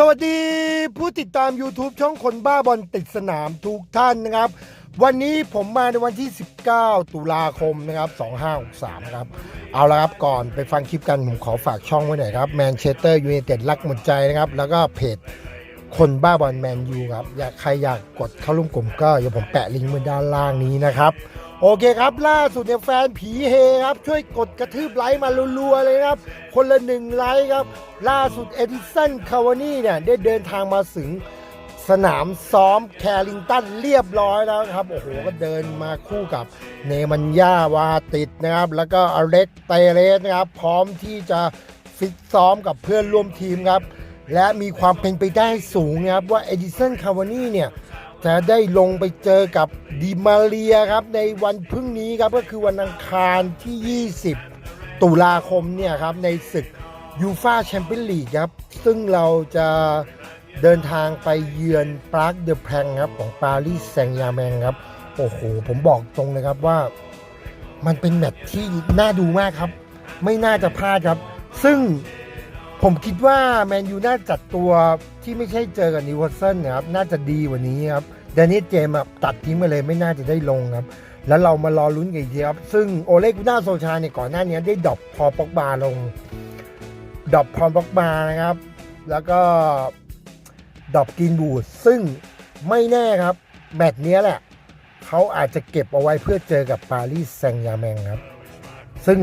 สวัสดีผู้ติดตาม YouTube ช่องคนบ้าบอลติดสนามทุกท่านนะครับ วันนี้ผมมาในวันที่ 19 ตุลาคมนะครับ2563นะครับ เอาละครับก่อนไปฟังคลิปกัน ผมขอฝากช่องไว้หน่อยครับแมนเชสเตอร์ยูไนเต็ดรักหมดใจนะครับ แล้วก็เพจคนบ้าบอลแมนยูครับอยากใครอยากกดเข้าร่วมกลุ่มก็เดี๋ยวผมแปะลิงก์ไว้ด้านล่างนี้นะครับ โอเคครับ ล่าสุดเนี่ยแฟนผีเฮครับ ช่วยกดกระทืบไลค์มารัวๆเลยครับ คนละหนึ่งไลค์ครับ ล่าสุดเอดิสันคาวานี่เนี่ยได้เดินทางมาถึงสนามซ้อมแคลิงตันเรียบร้อยแล้วครับ โอ้โห ก็เดินมาคู่กับเนมันย่าวาติดนะครับ แล้วก็อเล็กเตเรสนะครับ พร้อมที่จะฟิตซ้อมกับเพื่อนร่วมทีมครับ และมีความเป็นไปได้สูงนะครับว่าเอดิสันคาวานี่เนี่ย จะได้ลงไปเจอกับดิมาเรียครับในวันพรุ่งนี้ครับก็คือวันอังคารที่ 20 ตุลาคมเนี่ยครับในศึกยูฟาแชมเปี้ยนลีกครับ ซึ่งเราจะเดินทางไปเยือนปรากเดอะแพงครับของปารีสแซงต์แยร์แมงครับ โอ้โห ผมบอกตรงเลยครับว่า มันเป็นแมตช์ที่น่าดูมากครับ ไม่น่าจะพลาดครับ ซึ่ง ผมคิดว่าแมนยูน่าจัดตัวที่ไม่ใช่เจอกับนิวคาสเซิลนะครับ น่าจะดีกว่านี้ครับแดนนี่เจมส์ตัดทิ้งไปเลยไม่น่าจะได้ลงครับ แล้วเรามารอลุ้นกันอีกทีครับ ซึ่งโอเล็กกุน่าโซชาเนี่ยก่อนหน้านี้ได้ดรอปพอปอกบาลงดรอปพอปอกบานะครับ แล้วก็ดรอปกินบูดซึ่งไม่แน่ครับ แมตช์นี้แหละ เขาอาจจะเก็บเอาไว้เพื่อเจอกับปารีสแซงต์ยร์แมงครับ ซึ่ง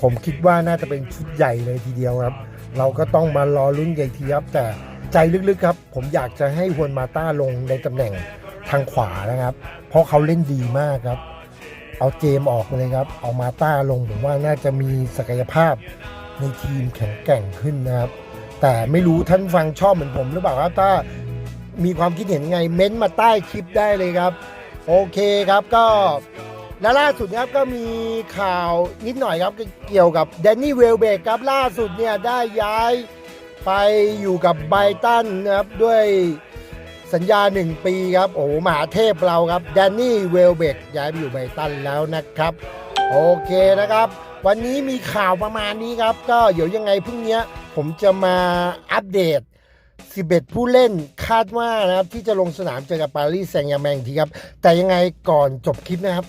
ผมคิดว่าน่าจะเป็นชุดใหญ่เลยทีเดียวครับ เราก็ต้องมารอลุ้นกันอีกทีครับ แต่ใจลึกๆครับ ผมอยากจะให้ฮวนมาต้าลงในตำแหน่งทางขวานะครับ เพราะเขาเล่นดีมากครับ เอาเจมออกเลยครับ เอามาต้าลงผมว่าน่าจะมีศักยภาพในทีมแข็งแกร่งขึ้นนะครับ แต่ไม่รู้ท่านฟังชอบเหมือนผมหรือเปล่าครับถ้ามีความคิดเห็นไงเม้นต์มาใต้คลิปได้เลยครับ โอเคครับก็ และล่าสุดนะครับก็มีข่าวนิดหน่อยครับเกี่ยวกับแดนนี่เวลเบกครับล่าสุดเนี่ยได้ย้ายไปอยู่กับไบตันนะครับด้วยสัญญา 1 ปีครับ โอ้โหมหาเทพเราครับแดนนี่เวลเบกย้ายไปอยู่ไบตันแล้วนะครับ โอเคนะครับ วันนี้มีข่าวประมาณนี้ครับ ก็เดี๋ยวยังไงพรุ่งนี้ผมจะมาอัปเดต 11 ผู้เล่นคาดว่านะครับที่จะลงสนามเจอกับปารีสแซงต์แยร์แมงทีครับ แต่ยังไงก่อนจบคลิปนะครับ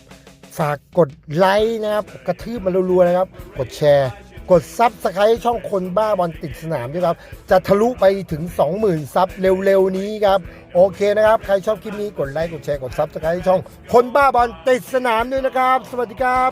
ฝากกดไลค์นะครับกระทืบมารัวๆนะครับ กดแชร์ กดซับสไครต์ช่องคนบ้าบอลติดสนามด้วยครับ จะทะลุไปถึง 20,000 ซับเร็วๆนี้ครับ โอเคนะครับ ใครชอบคลิปนี้กดไลค์กดแชร์กดซับสไครต์ช่องคนบ้าบอลติดสนามด้วยนะครับ สวัสดีครับ